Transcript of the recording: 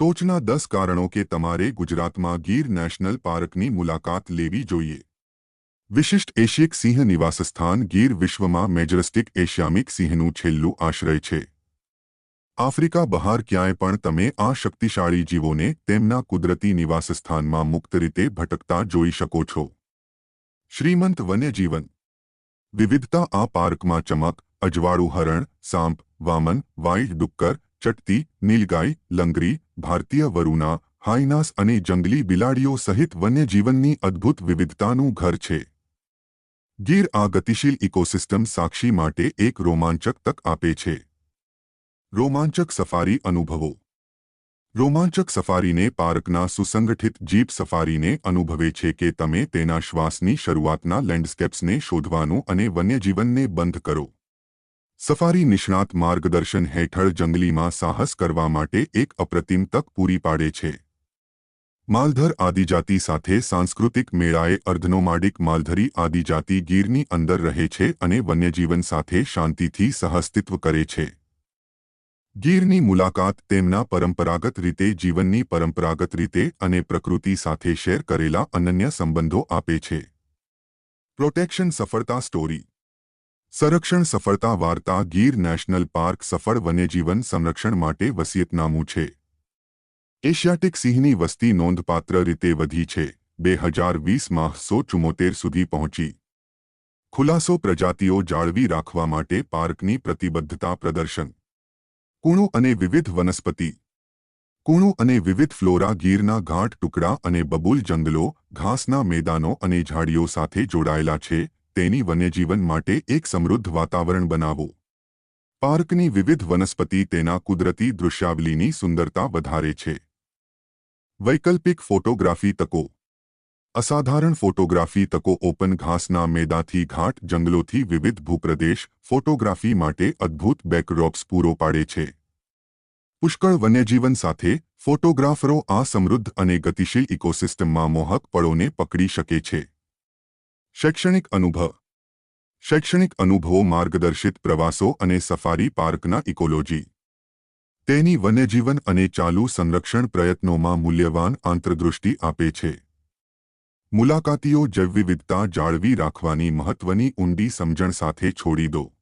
ટોચના દસ કારણો કે તમારે ગુજરાતમાં ગીર નેશનલ પાર્કની મુલાકાત લેવી જોઈએ. વિશિષ્ટ એશિયક સિંહ નિવાસસ્થાન ગીર વિશ્વમાં મેજરસ્ટિક એશિયામિક સિંહનું છેલ્લું આશ્રય છે. આફ્રિકા બહાર ક્યાંય પણ તમે આ શક્તિશાળી જીવોને તેમના કુદરતી નિવાસસ્થાનમાં મુક્ત રીતે ભટકતા જોઈ શકો છો. શ્રીમંત વન્યજીવન. વિવિધતા આ પાર્કમાં ચમક, અજવાળું હરણ, સાંપ, વામન વાઇલ્ડ ડુક્કર, ચટતી નીલગાય લંગરી ભારતીય વરુના હાઇનાસ અને જંગલી બિલાડીઓ સહિત વન્યજીવનની અદ્ભુત વિવિધતાનું ઘર છે. ગીર આ ગતિશીલ ઇકોસિસ્ટમ સાક્ષી માટે એક રોમાંચક તક આપે છે. રોમાંચક સફારી અનુભવો. રોમાંચક સફારીને પાર્કના સુસંગઠિત જીપ સફારીને અનુભવે છે કે તમે તેના શ્વાસની શરૂઆતના લેન્ડસ્કેપ્સને શોધવાનું અને વન્યજીવનને બંધ કરો. સફારી નિષ્ણાત માર્ગદર્શન હેઠળ જંગલીમાં સાહસ કરવા માટે એક અપ્રતિમ તક પૂરી પાડે છે. માલધર આદિજાતિ સાથે સાંસ્કૃતિક મેળાએ અર્ધનોમાડિક માલધરી આદિજાતિ ગીરની અંદર રહે છે અને વન્યજીવન સાથે શાંતિથી સહઅસ્તિત્વ કરે છે. ગીરની મુલાકાત તેમના પરંપરાગત રીતે જીવનની પરંપરાગત રીતે અને પ્રકૃતિ સાથે શેર કરેલા અનન્ય સંબંધો આપે છે. પ્રોટેક્શન સફળતા સ્ટોરી સંરક્ષણ સફળતા વાર્તા ગીર નેશનલ પાર્ક સફળ વન્યજીવન સંરક્ષણ માટે વસિયતનામું છે. એશિયાટિક સિંહની વસ્તી નોંધપાત્ર રીતે વધી છે. બે હજાર વીસમાં સો ચુમ્મોતેર સુધી પહોંચી. ખુલાસો પ્રજાતિઓ જાળવી રાખવા માટે પાર્કની પ્રતિબદ્ધતા પ્રદર્શન. કુણુ અને વિવિધ વનસ્પતિ. કુણુ અને વિવિધ ફ્લોરા ગીરના ઘાટ ટુકડા અને બબુલ જંગલો, ઘાસના મેદાનો અને ઝાડીઓ સાથે જોડાયેલા છે. તેની વન્યજીવન માટે એક સમૃદ્ધ વાતાવરણ બનાવો. પાર્કની વિવિધ વનસ્પતિ તેના કુદરતી દૃશ્યાવલીની સુંદરતા વધારે છે. વૈકલ્પિક ફોટોગ્રાફી તકો. અસાધારણ ફોટોગ્રાફી તકો ઓપન ઘાસના મેદાથી ઘાટ જંગલોથી વિવિધ ભૂપ્રદેશ ફોટોગ્રાફી માટે અદ્ભુત બેકડ્રોપ્સ પૂરો પાડે છે. પુષ્કળ વન્યજીવન સાથે ફોટોગ્રાફરો આ સમૃદ્ધ અને ગતિશીલ ઇકોસિસ્ટમમાં મોહક પળોને પકડી શકે છે. શૈક્ષણિક અનુભવ. શૈક્ષણિક અનુભવો માર્ગદર્શિત પ્રવાસો અને સફારી પાર્કના ઇકોલોજી. તેની વન્યજીવન અને ચાલુ સંરક્ષણ પ્રયત્નોમાં મૂલ્યવાન આંતરદૃષ્ટિ આપે છે. મુલાકાતીઓ જૈવવિવિધતા જાળવી રાખવાની મહત્વની ઊંડી સમજણ સાથે છોડી દો.